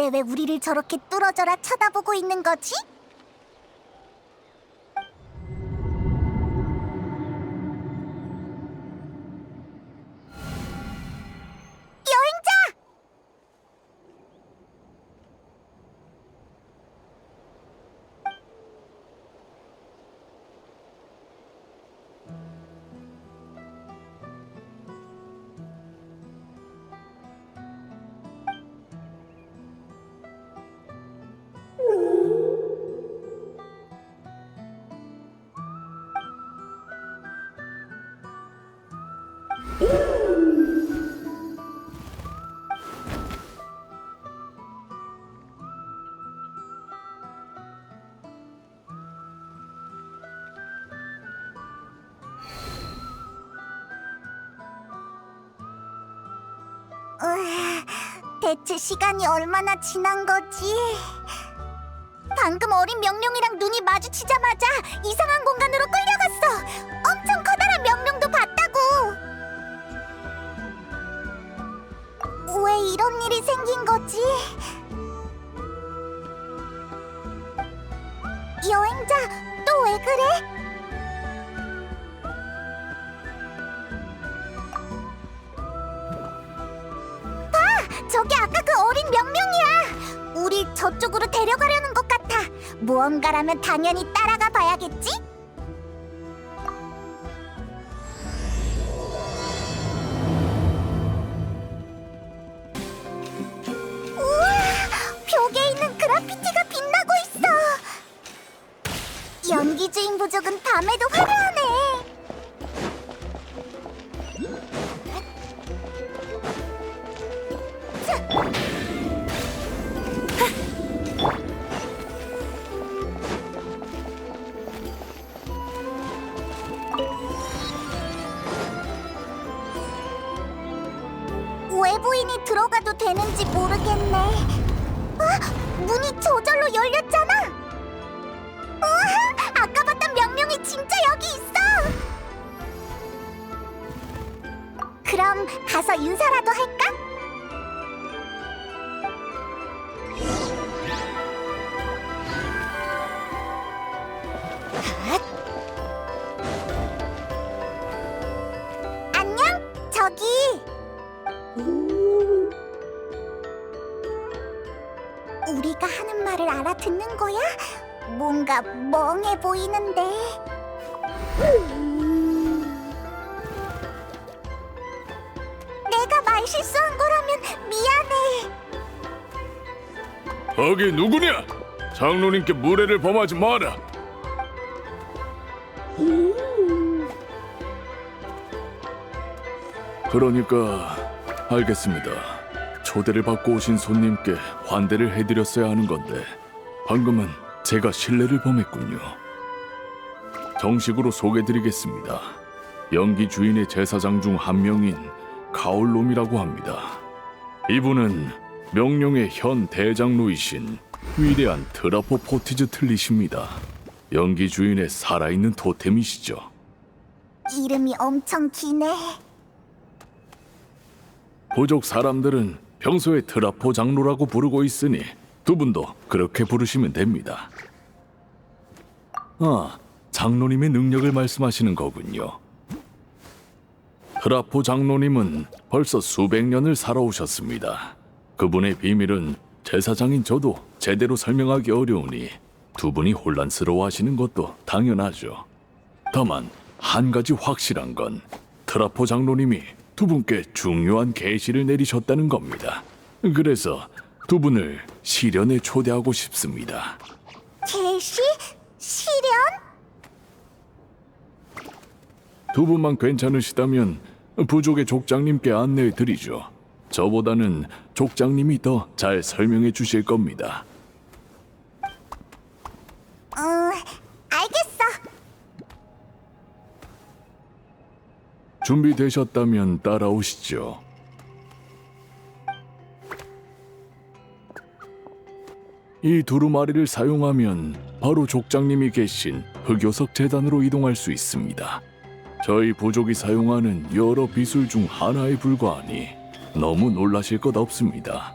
근데 왜 우리를 저렇게 뚫어져라 쳐다보고 있는 거지? 대체 시간이 얼마나 지난 거지? 방금 어린 명령이랑 눈이 마주치자마자 이상한 공간으로 끌려갔어. 엄청 커다란 명령도 봤다고. 왜 이런 일이 생긴 거지? 여행자, 또 왜 그래? 저쪽으로 데려가려는 것 같아. 무언가라면 당연히 따라가 봐야겠지? 우와, 벽에 있는 그라피티가 빛나고 있어. 연기 주인 부족은 밤에도 화려하네. 들어가도 되는지 모르겠네. 아, 문이 저절로 열렸잖아. 우와, 아까 봤던 명령이 진짜 여기 있어. 그럼 가서 인사라도 할까? 우리가 하는 말을 알아듣는 거야? 뭔가 멍해 보이는데. 내가 말 실수한 거라면 미안해. 거기 누구냐? 장로님께 무례를 범하지 마라. 그러니까 알겠습니다. 초대를 받고 오신 손님께 환대를 해드렸어야 하는 건데 방금은 제가 신뢰를 범했군요. 정식으로 소개드리겠습니다. 연기 주인의 제사장 중 한 명인 가올롬이라고 합니다. 이분은 명령의 현 대장로이신 위대한 트라포 포티즈 틀리십니다. 연기 주인의 살아있는 토템이시죠. 이름이 엄청 기네. 부족 사람들은 평소에 트라포 장로라고 부르고 있으니 두 분도 그렇게 부르시면 됩니다. 아, 장로님의 능력을 말씀하시는 거군요. 트라포 장로님은 벌써 수백 년을 살아오셨습니다. 그분의 비밀은 제사장인 저도 제대로 설명하기 어려우니 두 분이 혼란스러워하시는 것도 당연하죠. 다만 한 가지 확실한 건 트라포 장로님이 두 분께 중요한 계시를 내리셨다는 겁니다. 그래서 두 분을 시련에 초대하고 싶습니다. 계시? 시련? 두 분만 괜찮으시다면 부족의 족장님께 안내해 드리죠. 저보다는 족장님이 더 잘 설명해 주실 겁니다. 어. 준비되셨다면 따라오시죠. 이 두루마리를 사용하면 바로 족장님이 계신 흑요석 재단으로 이동할 수 있습니다. 저희 부족이 사용하는 여러 비술 중 하나에 불과하니 너무 놀라실 것 없습니다.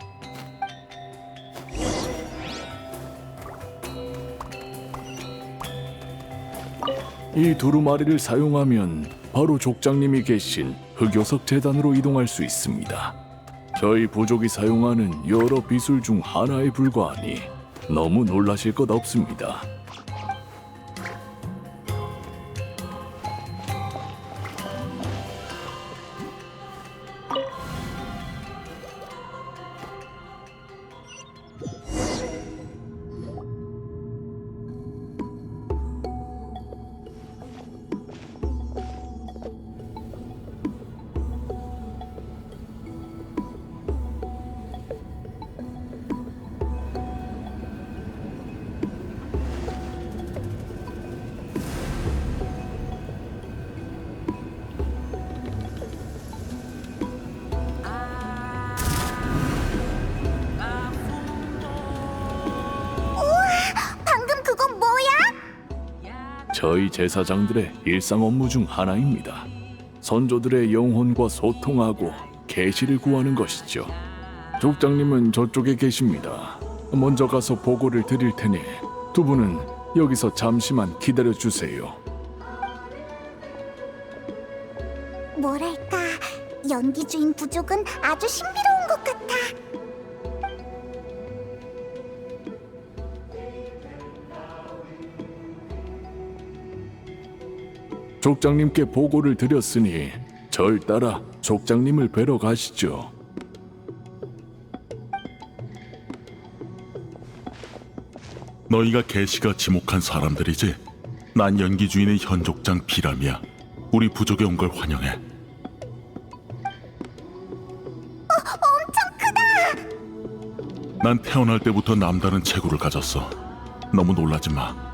이 두루마리를 사용하면 바로 족장님이 계신 흑요석 재단으로 이동할 수 있습니다. 저희 부족이 사용하는 여러 비술 중 하나에 불과하니 너무 놀라실 것 없습니다. 저희 제사장들의 일상 업무 중 하나입니다. 선조들의 영혼과 소통하고 계시를 구하는 것이죠. 족장님은 저쪽에 계십니다. 먼저 가서 보고를 드릴 테니 두 분은 여기서 잠시만 기다려 주세요. 뭐랄까 연기 주인 부족은 아주 신비로운 것 같아. 족장님께 보고를 드렸으니 절 따라 족장님을 뵈러 가시죠. 너희가 계시가 지목한 사람들이지? 난 연기 주인의 현족장 비람이야. 우리 부족에 온 걸 환영해. 엄청 크다. 난 태어날 때부터 남다른 체구를 가졌어. 너무 놀라지 마.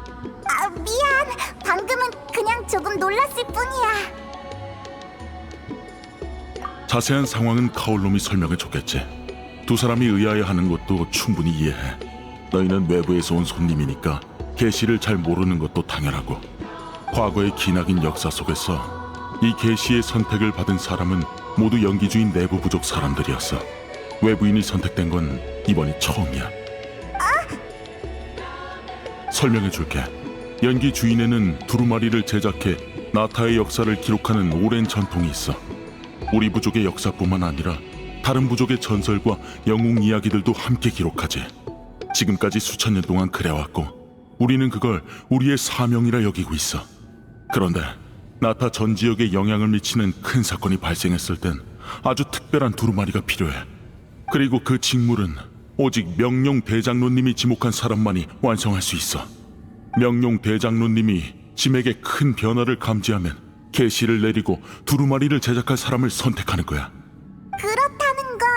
뿐이야. 자세한 상황은 카올롬이 설명해 줬겠지. 두 사람이 의아해 하는 것도 충분히 이해해. 너희는 외부에서 온 손님이니까 계시를 잘 모르는 것도 당연하고. 과거의 기나긴 역사 속에서 이 계시의 선택을 받은 사람은 모두 연기주인 내부 부족 사람들이었어. 외부인이 선택된 건 이번이 처음이야. 설명해 줄게. 연기 주인에는 두루마리를 제작해 나타의 역사를 기록하는 오랜 전통이 있어. 우리 부족의 역사뿐만 아니라 다른 부족의 전설과 영웅 이야기들도 함께 기록하지. 지금까지 수천 년 동안 그래왔고 우리는 그걸 우리의 사명이라 여기고 있어. 그런데 나타 전 지역에 영향을 미치는 큰 사건이 발생했을 땐 아주 특별한 두루마리가 필요해. 그리고 그 직무는 오직 명룡 대장로님이 지목한 사람만이 완성할 수 있어. 명룡 대장로님이 짐에게 큰 변화를 감지하면 계시를 내리고 두루마리를 제작할 사람을 선택하는 거야. 그렇다는 건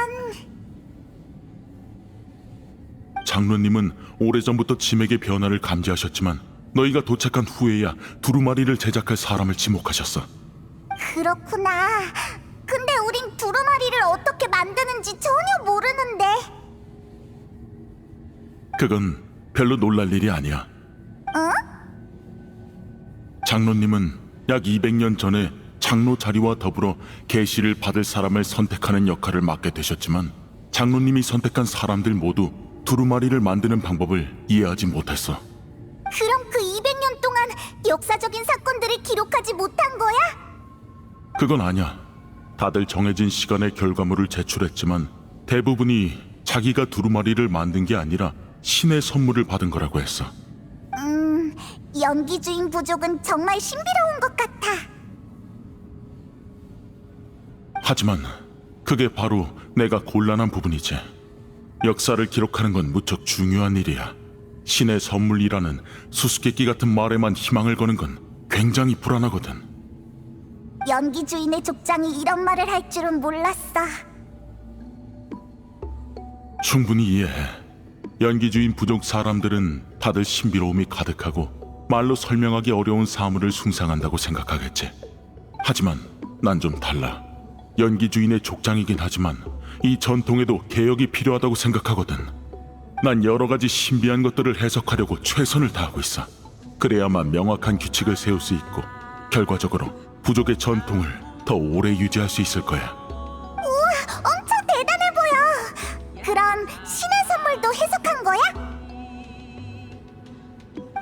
장로님은 오래전부터 짐에게 변화를 감지하셨지만 너희가 도착한 후에야 두루마리를 제작할 사람을 지목하셨어. 그렇구나. 근데 우린 두루마리를 어떻게 만드는지 전혀 모르는데. 그건 별로 놀랄 일이 아니야. 장로님은 약 200년 전에 장로 자리와 더불어 계시를 받을 사람을 선택하는 역할을 맡게 되셨지만 장로님이 선택한 사람들 모두 두루마리를 만드는 방법을 이해하지 못했어. 그럼 그 200년 동안 역사적인 사건들을 기록하지 못한 거야? 그건 아니야. 다들 정해진 시간에 결과물을 제출했지만 대부분이 자기가 두루마리를 만든 게 아니라 신의 선물을 받은 거라고 했어. 음, 연기 주인 부족은 정말 신비로운 것 같아. 하지만 그게 바로 내가 곤란한 부분이지. 역사를 기록하는 건 무척 중요한 일이야. 신의 선물이라는 수수께끼 같은 말에만 희망을 거는 건 굉장히 불안하거든. 연기 주인의 족장이 이런 말을 할 줄은 몰랐어. 충분히 이해해. 연기주인 부족 사람들은 다들 신비로움이 가득하고 말로 설명하기 어려운 사물을 숭상한다고 생각하겠지. 하지만 난 좀 달라. 연기 주인의 족장이긴 하지만 이 전통에도 개혁이 필요하다고 생각하거든. 난 여러 가지 신비한 것들을 해석하려고 최선을 다하고 있어. 그래야만 명확한 규칙을 세울 수 있고 결과적으로 부족의 전통을 더 오래 유지할 수 있을 거야. 우와, 엄청 대단해 보여. 그럼 신의 선물도 해석한 거야?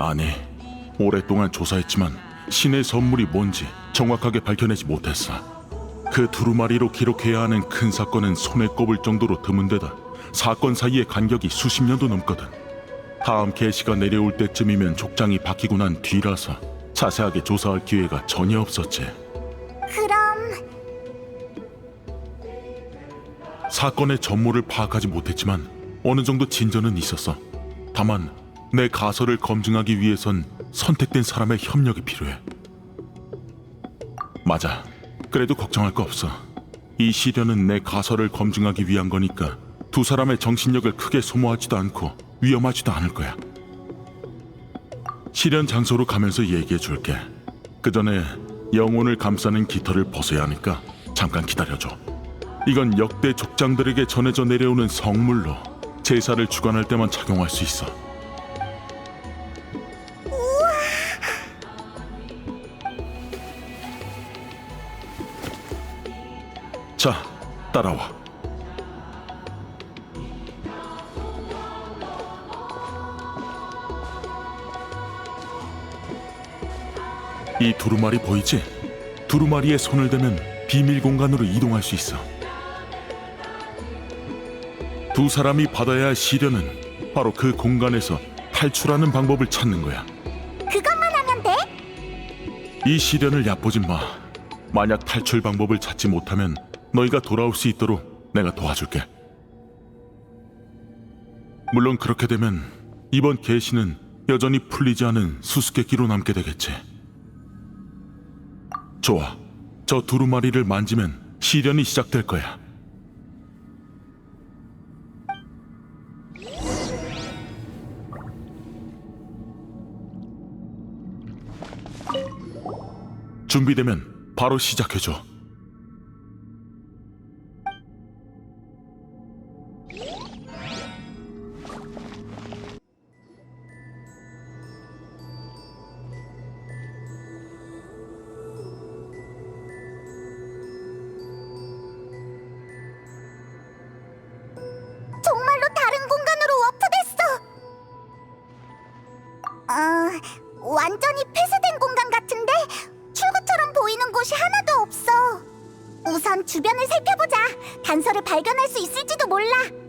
아니, 오랫동안 조사했지만 신의 선물이 뭔지 정확하게 밝혀내지 못했어. 그 두루마리로 기록해야 하는 큰 사건은 손에 꼽을 정도로 드문데다 사건 사이의 간격이 수십 년도 넘거든. 다음 계시가 내려올 때쯤이면 족장이 바뀌고 난 뒤라서 자세하게 조사할 기회가 전혀 없었지. 그럼 사건의 전모를 파악하지 못했지만 어느 정도 진전은 있었어. 다만 내 가설을 검증하기 위해선 선택된 사람의 협력이 필요해. 맞아. 그래도 걱정할 거 없어. 이 시련은 내 가설을 검증하기 위한 거니까 두 사람의 정신력을 크게 소모하지도 않고 위험하지도 않을 거야. 시련 장소로 가면서 얘기해 줄게. 그 전에 영혼을 감싸는 깃털을 벗어야 하니까 잠깐 기다려줘. 이건 역대 족장들에게 전해져 내려오는 성물로 제사를 주관할 때만 착용할 수 있어. 자, 따라와. 이 두루마리 보이지? 두루마리에 손을 대면 비밀 공간으로 이동할 수 있어. 두 사람이 받아야 할 시련은 바로 그 공간에서 탈출하는 방법을 찾는 거야. 그것만 하면 돼? 이 시련을 얕보지 마. 만약 탈출 방법을 찾지 못하면 너희가 돌아올 수 있도록 내가 도와줄게. 물론 그렇게 되면 이번 계시는 여전히 풀리지 않은 수수께끼로 남게 되겠지. 좋아. 저 두루마리를 만지면 시련이 시작될 거야. 준비되면 바로 시작해줘. 완전히 폐쇄된 공간 같은데 출구처럼 보이는 곳이 하나도 없어. 우선 주변을 살펴보자. 단서를 발견할 수 있을지도 몰라.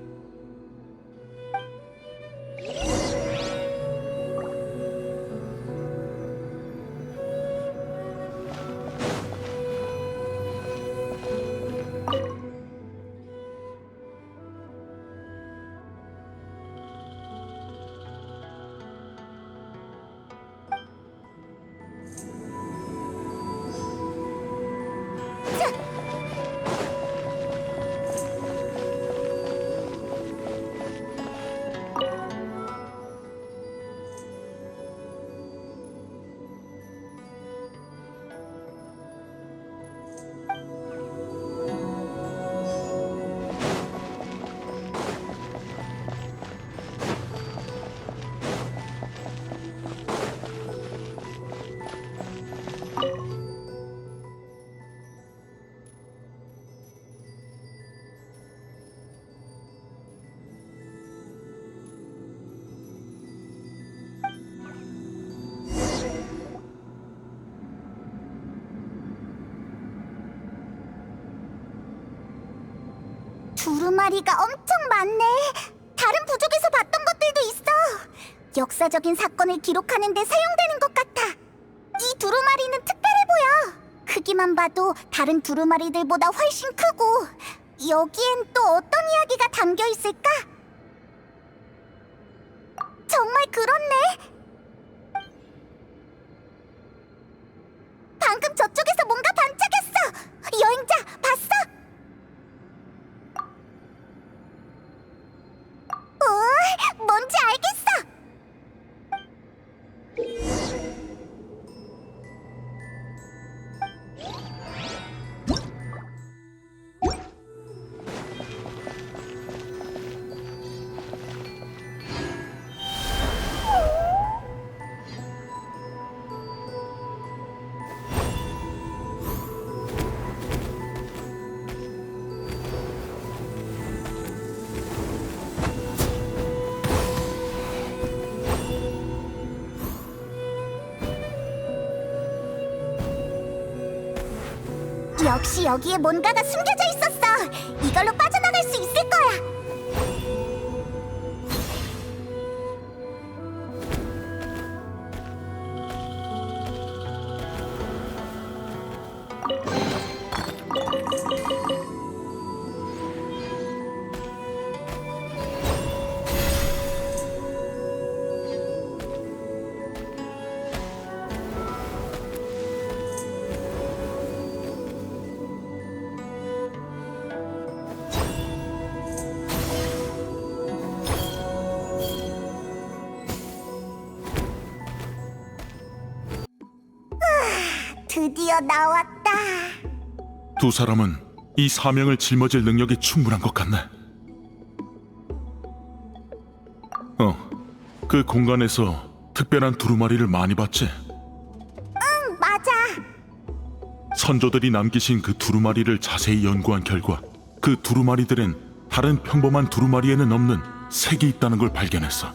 두루마리가 엄청 많네. 다른 부족에서 봤던 것들도 있어. 역사적인 사건을 기록하는 데 사용되는 것 같아. 이 두루마리는 특별해 보여. 크기만 봐도 다른 두루마리들보다 훨씬 크고 여기엔 또 어떤 이야기가 담겨 있을까? 역시 여기에 뭔가가 숨겨져 있었어. 드디어 나왔다. 두 사람은 이 사명을 짊어질 능력이 충분한 것 같네. 어, 그 공간에서 특별한 두루마리를 많이 봤지. 응, 맞아. 선조들이 남기신 그 두루마리를 자세히 연구한 결과 그 두루마리들은 다른 평범한 두루마리에는 없는 색이 있다는 걸 발견했어.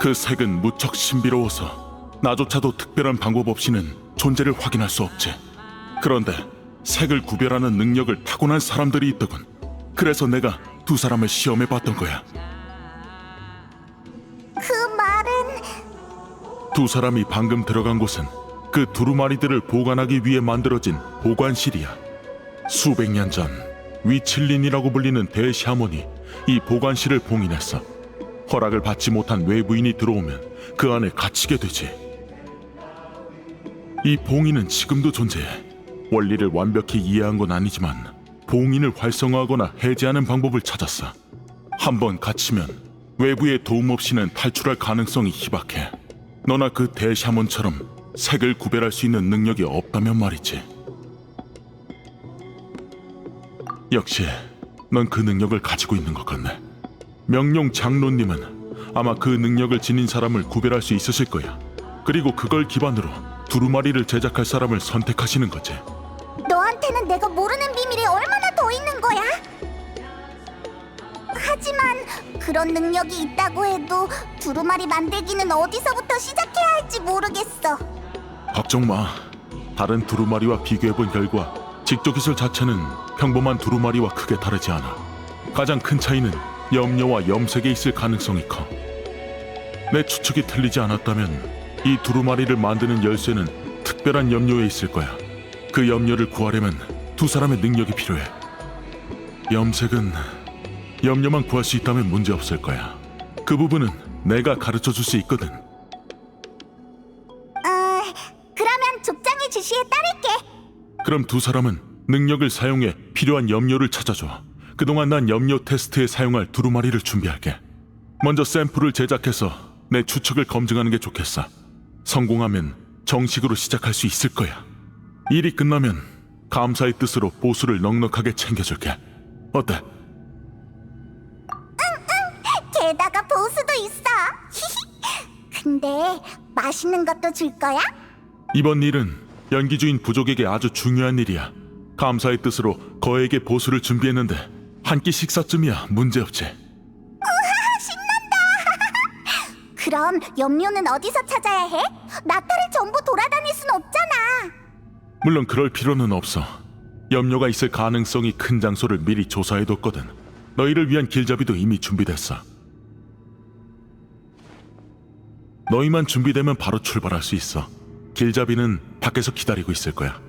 그 색은 무척 신비로워서 나조차도 특별한 방법 없이는 존재를 확인할 수 없지. 그런데 색을 구별하는 능력을 타고난 사람들이 있더군. 그래서 내가 두 사람을 시험해 봤던 거야. 그 말은 두 사람이 방금 들어간 곳은 그 두루마리들을 보관하기 위해 만들어진 보관실이야. 수백 년 전 위칠린이라고 불리는 대샤몬이 이 보관실을 봉인했어. 허락을 받지 못한 외부인이 들어오면 그 안에 갇히게 되지. 이 봉인은 지금도 존재해. 원리를 완벽히 이해한 건 아니지만 봉인을 활성화하거나 해제하는 방법을 찾았어. 한번 갇히면 외부의 도움 없이는 탈출할 가능성이 희박해. 너나 그 대샤몬처럼 색을 구별할 수 있는 능력이 없다면 말이지. 역시 넌 그 능력을 가지고 있는 것 같네. 명룡 장로님은 아마 그 능력을 지닌 사람을 구별할 수 있으실 거야. 그리고 그걸 기반으로 두루마리를 제작할 사람을 선택하시는 거지. 너한테는 내가 모르는 비밀이 얼마나 더 있는 거야? 하지만 그런 능력이 있다고 해도 두루마리 만들기는 어디서부터 시작해야 할지 모르겠어. 걱정 마. 다른 두루마리와 비교해 본 결과 직조 기술 자체는 평범한 두루마리와 크게 다르지 않아. 가장 큰 차이는 염료와 염색에 있을 가능성이 커. 내 추측이 틀리지 않았다면 이 두루마리를 만드는 열쇠는 특별한 염료에 있을 거야. 그 염료를 구하려면 두 사람의 능력이 필요해. 염색은 염료만 구할 수 있다면 문제 없을 거야. 그 부분은 내가 가르쳐 줄 수 있거든. 어, 그러면 족장의 지시에 따를게. 그럼 두 사람은 능력을 사용해 필요한 염료를 찾아줘. 그동안 난 염료 테스트에 사용할 두루마리를 준비할게. 먼저 샘플을 제작해서 내 추측을 검증하는 게 좋겠어. 성공하면 정식으로 시작할 수 있을 거야. 일이 끝나면 감사의 뜻으로 보수를 넉넉하게 챙겨줄게. 어때? 게다가 보수도 있어. 근데 맛있는 것도 줄 거야? 이번 일은 연기주인 부족에게 아주 중요한 일이야. 감사의 뜻으로 거에게 보수를 준비했는데 한 끼 식사쯤이야 문제없지. 그럼 염료는 어디서 찾아야 해? 나타를 전부 돌아다닐 순 없잖아. 물론 그럴 필요는 없어. 염료가 있을 가능성이 큰 장소를 미리 조사해뒀거든. 너희를 위한 길잡이도 이미 준비됐어. 너희만 준비되면 바로 출발할 수 있어. 길잡이는 밖에서 기다리고 있을 거야.